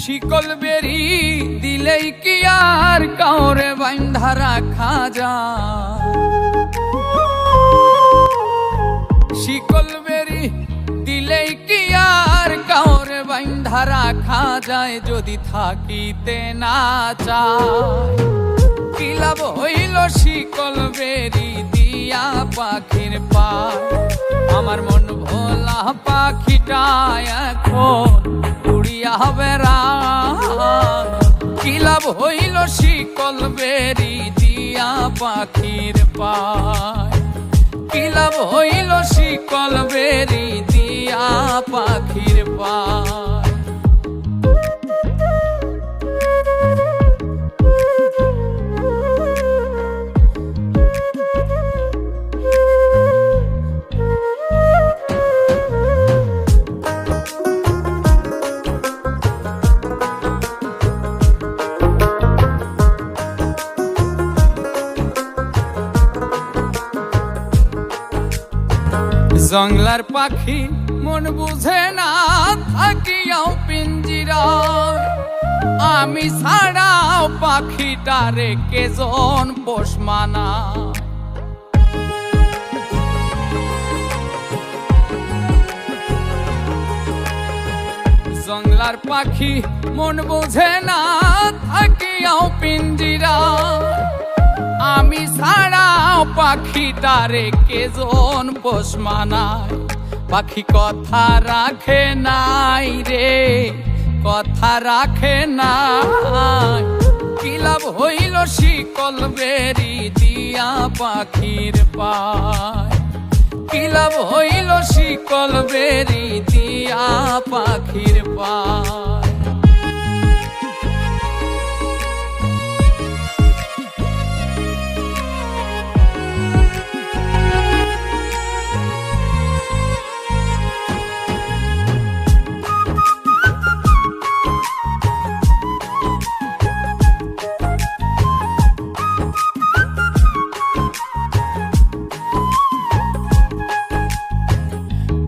শিকল বেরি দিলেই কি আর কাউরে বাইন্ধা রাখা যা শিকল বেরি দিলেই কি আর কাউরে বাইন্ধা রাখা যায় যদি থাকিতে না চা কি লাভ হইল শিকল বেরি দিয়া পাখির পা আমার মন ভোলা পাখিটা এখন উড়িয়া হবে হইল শিকল বেরি দিয়া পাখির পায়। হইল শিকল বেরি দিয়া পাখির পায়? জংলার পাখি মন বুঝে না, থাকিয়াও পিঞ্জিরা। আমি ছাড়াও পাখিটারে কেজন পোষ মানা? জংলার পাখি মন বুঝে না, থাকিয়াও পিঞ্জিরা। আমি ছাড়াও পাখিটারে কেজন পোষ মানায়? পাখি কথা রাখে নাই রে, কথা রাখে নাই। কি লাভ হইল শিকল বেরি দিয়া পাখির পায়? কি লাভ হইল শিকল বেরি দিয়া পাখির পায়?